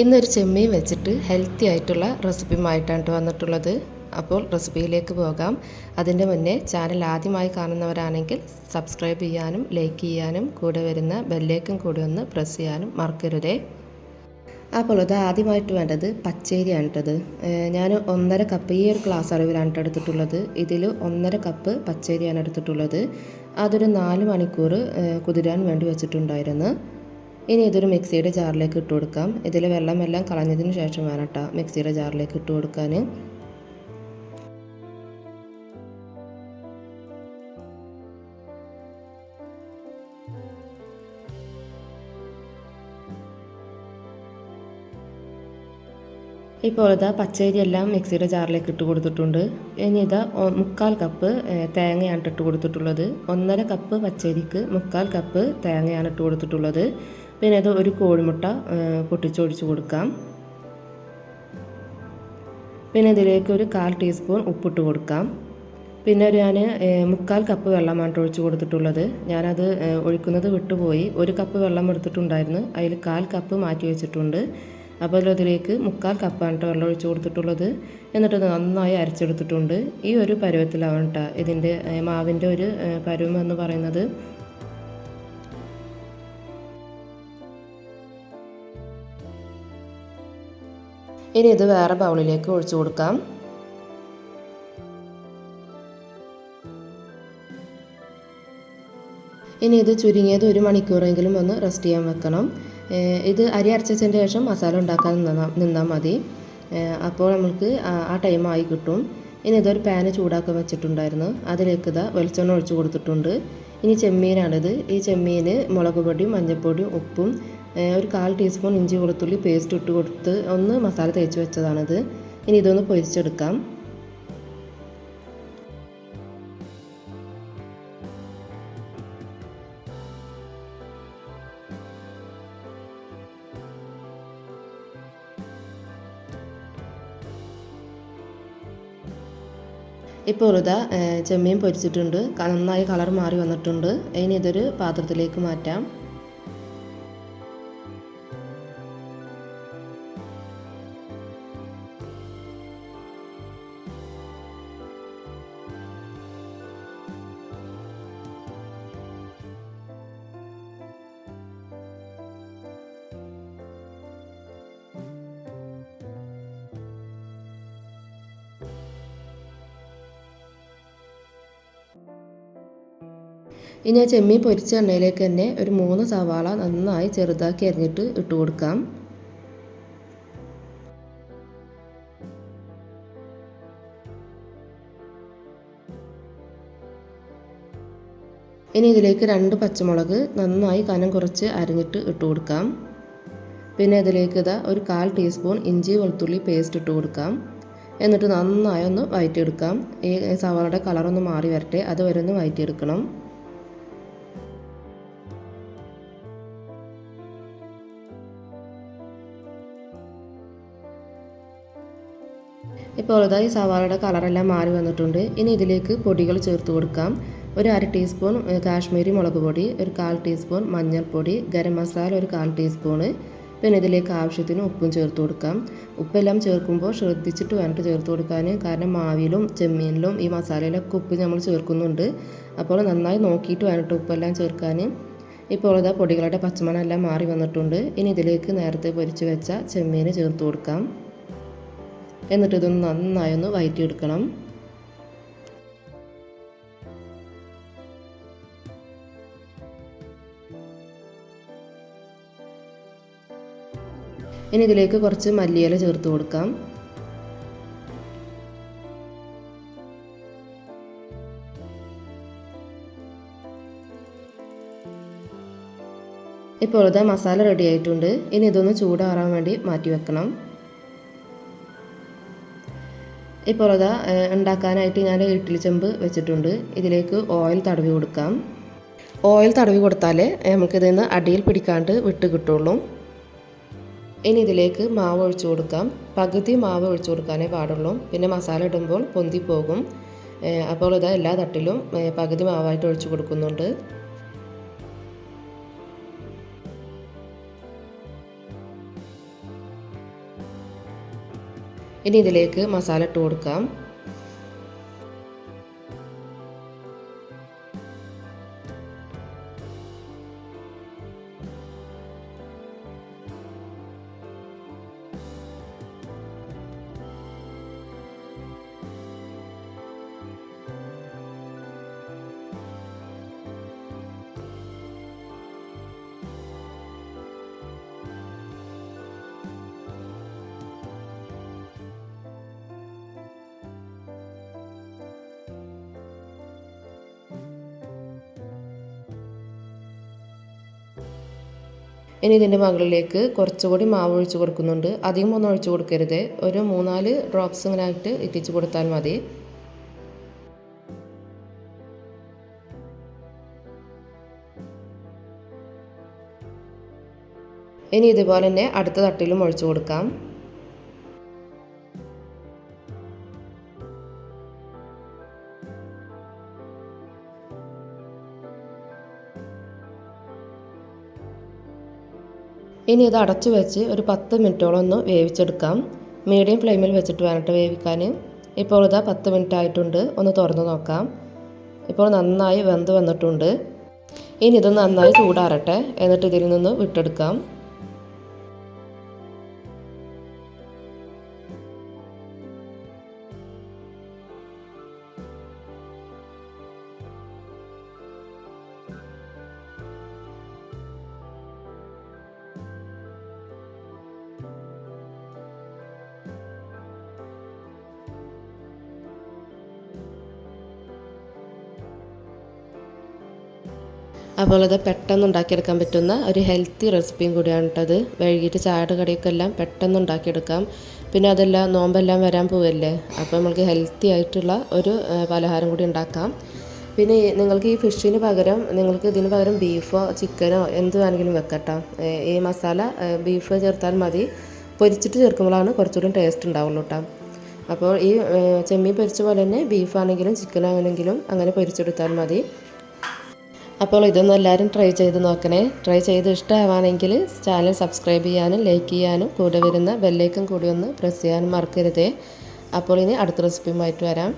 ഇന്നൊരു ചെമ്മീൻ വെച്ചിട്ട് ഹെൽത്തി ആയിട്ടുള്ള റെസിപ്പിയുമായിട്ടാണ് ട്ടോ വന്നിട്ടുള്ളത്. അപ്പോൾ റെസിപ്പിയിലേക്ക് പോകാം. അതിന്റെ മുന്നേ ചാനൽ ആദ്യമായി കാണുന്നവരാണെങ്കിൽ സബ്സ്ക്രൈബ് ചെയ്യാനും ലൈക്ക് ചെയ്യാനും കൂടെ വരുന്ന ബെല്ലേക്കും കൂടെ ഒന്ന് പ്രസ് ചെയ്യാനും മറക്കരുതേ. അപ്പോൾ ഇത് ആദ്യമായിട്ട് വേണ്ടത് പച്ചരിയാണ് കേട്ടത് ഞാൻ ഒന്നര കപ്പ് ഈ ഒരു ഗ്ലാസ് അറിവിലാണ് ട്ടോ എടുത്തിട്ടുള്ളത്. ഇതിൽ ഒന്നര കപ്പ് പച്ചേരിയാണ് എടുത്തിട്ടുള്ളത്. അതൊരു നാല് മണിക്കൂർ കുതിരാൻ വേണ്ടി വെച്ചിട്ടുണ്ടായിരുന്നു. ഇനി ഇതൊരു മിക്സിയുടെ ജാറിലേക്ക് ഇട്ട് കൊടുക്കാം. ഇതിൽ വെള്ളമെല്ലാം കളഞ്ഞതിന് ശേഷം വേണം കേട്ടോ മിക്സിയുടെ ജാറിലേക്ക് ഇട്ട് കൊടുക്കാൻ. ഇപ്പോൾ ഇതാ പച്ചരി എല്ലാം മിക്സിയുടെ ജാറിലേക്ക് ഇട്ട് കൊടുത്തിട്ടുണ്ട്. ഇനി ഇതാ മുക്കാൽ കപ്പ് തേങ്ങയാണ് ഇട്ട് കൊടുത്തിട്ടുള്ളത്. ഒന്നര കപ്പ് പച്ചരിക്ക് മുക്കാൽ കപ്പ് തേങ്ങയാണ് ഇട്ട് കൊടുത്തിട്ടുള്ളത്. പിന്നെ അത് ഒരു കോഴിമുട്ട പൊട്ടിച്ചൊടിച്ച് കൊടുക്കാം. പിന്നെ ഇതിലേക്ക് ഒരു കാൽ ടീസ്പൂൺ ഉപ്പിട്ട് കൊടുക്കാം. പിന്നെ ഒരു ഞാൻ മുക്കാൽ കപ്പ് വെള്ളമാണ് ഒഴിച്ച് കൊടുത്തിട്ടുള്ളത്. ഞാനത് ഒഴിക്കുന്നത് വിട്ടുപോയി. ഒരു കപ്പ് വെള്ളം എടുത്തിട്ടുണ്ടായിരുന്നു. അതിൽ കാൽ കപ്പ് മാറ്റി വെച്ചിട്ടുണ്ട്. അപ്പോൾ അതിലേക്ക് മുക്കാൽ കപ്പാണ് വെള്ളം ഒഴിച്ച് കൊടുത്തിട്ടുള്ളത്. എന്നിട്ട് നന്നായി അരച്ചെടുത്തിട്ടുണ്ട്. ഈ ഒരു പരുവത്തിലാവണം കേട്ടോ ഇതിന്റെ മാവിന്റെ ഒരു പരുവം എന്ന് പറയുന്നത്. ഇനി ഇത് വേറെ ബൗളിലേക്ക് ഒഴിച്ചു കൊടുക്കാം. ഇനി ഇത് ചുരുങ്ങിയത് ഒരു മണിക്കൂറെങ്കിലും ഒന്ന് റെസ്റ്റ് ചെയ്യാൻ വെക്കണം. ഇത് അരി അരച്ചതിന് ശേഷം മസാല ഉണ്ടാക്കാൻ നിന്നാൽ മതി. അപ്പോൾ നമുക്ക് ആ- ടൈം ആയി കിട്ടും. ഇനി ഇതൊരു പാന് ചൂടാക്കാൻ വെച്ചിട്ടുണ്ടായിരുന്നു. അതിലേക്ക് ഇതാ വെളിച്ചെണ്ണ ഒഴിച്ചു കൊടുത്തിട്ടുണ്ട്. ഇനി ചെമ്മീനാണിത്. ഈ ചെമ്മീന് മുളക് പൊടിയും മഞ്ഞൾപ്പൊടിയും ഉപ്പും ഒരു കാൽ ടീസ്പൂൺ ഇഞ്ചി വെളുത്തുള്ളി പേസ്റ്റ് ഇട്ട് കൊടുത്ത് ഒന്ന് മസാല തേച്ച് വെച്ചതാണിത്. ഇനി ഇതൊന്ന് പൊരിച്ചെടുക്കാം. ഇപ്പോൾ ഇതാ ചെമ്മീൻ പൊരിച്ചിട്ടുണ്ട്. നന്നായി കളർ മാറി വന്നിട്ടുണ്ട്. ഇനി ഇതൊരു പാത്രത്തിലേക്ക് മാറ്റാം. ഇനി ആ ചെമ്മീൻ പൊരിച്ച എണ്ണയിലേക്ക് തന്നെ ഒരു മൂന്ന് സവാള നന്നായി ചെറുതാക്കി അരിഞ്ഞിട്ട് ഇട്ട് കൊടുക്കാം. ഇനി ഇതിലേക്ക് രണ്ട് പച്ചമുളക് നന്നായി കനം കുറച്ച് അരിഞ്ഞിട്ട് ഇട്ട് കൊടുക്കാം. പിന്നെ ഇതിലേക്ക് ഇതാ ഒരു കാൽ ടീസ്പൂൺ ഇഞ്ചി വെളുത്തുള്ളി പേസ്റ്റ് ഇട്ട് കൊടുക്കാം. എന്നിട്ട് നന്നായി ഒന്ന് വഴറ്റിയെടുക്കാം ഈ സവാളയുടെ കളറൊന്ന് മാറി വരട്ടെ. അതുവരെ ഒന്ന് വഴറ്റിയെടുക്കണം ഇപ്പോൾ ഇതാ ഈ സവാളയുടെ കളറെല്ലാം മാറി വന്നിട്ടുണ്ട്. ഇനി ഇതിലേക്ക് പൊടികൾ ചേർത്ത് കൊടുക്കാം. ഒരു അര ടീസ്പൂൺ കാശ്മീരി മുളക് പൊടി ഒരു കാൽ ടീസ്പൂൺ മഞ്ഞൾപ്പൊടി ഗരം മസാല ഒരു കാൽ ടീസ്പൂണ്. പിന്നെ ഇതിലേക്ക് ആവശ്യത്തിന് ഉപ്പും ചേർത്ത് കൊടുക്കാം. ഉപ്പെല്ലാം ചേർക്കുമ്പോൾ ശ്രദ്ധിച്ചിട്ട് വേണ്ട ചേർത്ത് കൊടുക്കാൻ കാരണം മാവിലും ചെമ്മീനിലും ഈ മസാലയിലൊക്കെ ഉപ്പ് നമ്മൾ ചേർക്കുന്നുണ്ട്. അപ്പോൾ നന്നായി നോക്കിയിട്ട് വേണ്ട ഉപ്പെല്ലാം ചേർക്കാൻ ഇപ്പോൾ ഇതാ പൊടികളുടെ പച്ചമണം എല്ലാം മാറി വന്നിട്ടുണ്ട്. ഇനി ഇതിലേക്ക് നേരത്തെ പൊരിച്ച് വെച്ച ചെമ്മീൻ ചേർത്ത് കൊടുക്കാം. എന്നിട്ട് ഇതൊന്ന് നന്നായി ഒന്ന് വയറ്റിയെടുക്കണം. ഇനി ഇതിലേക്ക് കുറച്ച് മല്ലിയില ചേർത്ത് കൊടുക്കാം. ഇപ്പോൾ ഇത് മസാല റെഡി ആയിട്ടുണ്ട്. ഇനി ഇതൊന്ന് ചൂടാറാൻ വേണ്ടി മാറ്റി വെക്കണം. ഇപ്പോൾ അതാ ഉണ്ടാക്കാനായിട്ട് ഞാൻ ഇഡ്ഡലി ചെമ്പ് വെച്ചിട്ടുണ്ട്. ഇതിലേക്ക് ഓയിൽ തടവി കൊടുക്കാം. ഓയിൽ തടവി കൊടുത്താലേ നമുക്കിതിൽ നിന്ന് അടിയിൽ പിടിക്കാണ്ട് വിട്ട് കിട്ടുള്ളൂ. ഇനി ഇതിലേക്ക് മാവ് ഒഴിച്ചു കൊടുക്കാം. പകുതി മാവ് ഒഴിച്ചു കൊടുക്കാനേ പാടുള്ളൂ. പിന്നെ മസാല ഇടുമ്പോൾ പൊന്തിപ്പോകും അപ്പോൾ ഇതാ എല്ലാ തട്ടിലും പകുതി മാവായിട്ട് ഒഴിച്ചു കൊടുക്കുന്നുണ്ട്. ഇനി ഇതിലേക്ക് മസാല ഇട്ട് കൊടുക്കാം. ഇനി ഇതിന്റെ മുകളിലേക്ക് കുറച്ചുകൂടി മാവ് ഒഴിച്ച് കൊടുക്കുന്നുണ്ട്. അധികം ഒന്നും ഒഴിച്ച് കൊടുക്കരുത്. ഒരു മൂന്നാൽ ഡ്രോപ്സ് ഇങ്ങനെ ആയിട്ട് ഇറ്റിച്ച് കൊടുത്താൽ മതി. ഇനി ഇതുപോലെ തന്നെ അടുത്ത തട്ടിലും ഒഴിച്ചു കൊടുക്കാം. ഇനി ഇത് അടച്ചു വെച്ച് ഒരു പത്ത് മിനിറ്റോളം ഒന്ന് വേവിച്ചെടുക്കാം. മീഡിയം ഫ്ലെയിമിൽ വെച്ചിട്ട് വേണം വേവിക്കാൻ. ഇപ്പോൾ ഇതാ പത്ത് മിനിറ്റ് ആയിട്ടുണ്ട് ഒന്ന് തുറന്നു നോക്കാം. ഇപ്പോൾ നന്നായി വെന്ത് വന്നിട്ടുണ്ട്. ഇനി ഇത് നന്നായി ചൂടാറട്ടെ. എന്നിട്ട് ഇതിൽ നിന്ന് വിട്ടെടുക്കാം. അപ്പോൾ ഇത് പെട്ടെന്ന് ഉണ്ടാക്കിയെടുക്കാൻ പറ്റുന്ന ഒരു ഹെൽത്തി റെസിപ്പിയും കൂടിയാണ് കേട്ടത് വൈകിട്ട് ചായയുടെ കടിയൊക്കെ എല്ലാം പെട്ടെന്ന് ഉണ്ടാക്കിയെടുക്കാം. പിന്നെ അതെല്ലാം നോമ്പെല്ലാം വരാൻ പോവല്ലേ? അപ്പോൾ നമുക്ക് ഹെൽത്തി ആയിട്ടുള്ള ഒരു പലഹാരം കൂടി ഉണ്ടാക്കാം. പിന്നെ നിങ്ങൾക്ക് ഈ ഫിഷിന് പകരം നിങ്ങൾക്ക് ഇതിന് പകരം ബീഫോ ചിക്കനോ എന്ത് വേണമെങ്കിലും വെക്കട്ടോ ഈ മസാല ബീഫ് ചേർത്താൽ മതി. പൊരിച്ചിട്ട് ചേർക്കുമ്പോഴാണ് കുറച്ചുകൂടി ടേസ്റ്റ് ഉണ്ടാവുള്ളൂ കേട്ടോ അപ്പോൾ ഈ ചെമ്മീൻ പൊരിച്ച പോലെ തന്നെ ബീഫാണെങ്കിലും ചിക്കനാണെങ്കിലും അങ്ങനെ പൊരിച്ചെടുത്താൽ മതി. അപ്പോൾ ഇതൊന്നും എല്ലാവരും ട്രൈ ചെയ്ത് നോക്കണേ. ട്രൈ ചെയ്ത് ഇഷ്ടമാവാണെങ്കിൽ ചാനൽ സബ്സ്ക്രൈബ് ചെയ്യാനും ലൈക്ക് ചെയ്യാനും കൂടെ വരുന്ന ബെല്ലേക്കും കൂടി ഒന്ന് പ്രസ് ചെയ്യാനും മറക്കരുതേ. അപ്പോൾ ഇനി അടുത്ത റെസിപ്പിയുമായിട്ട് വരാം.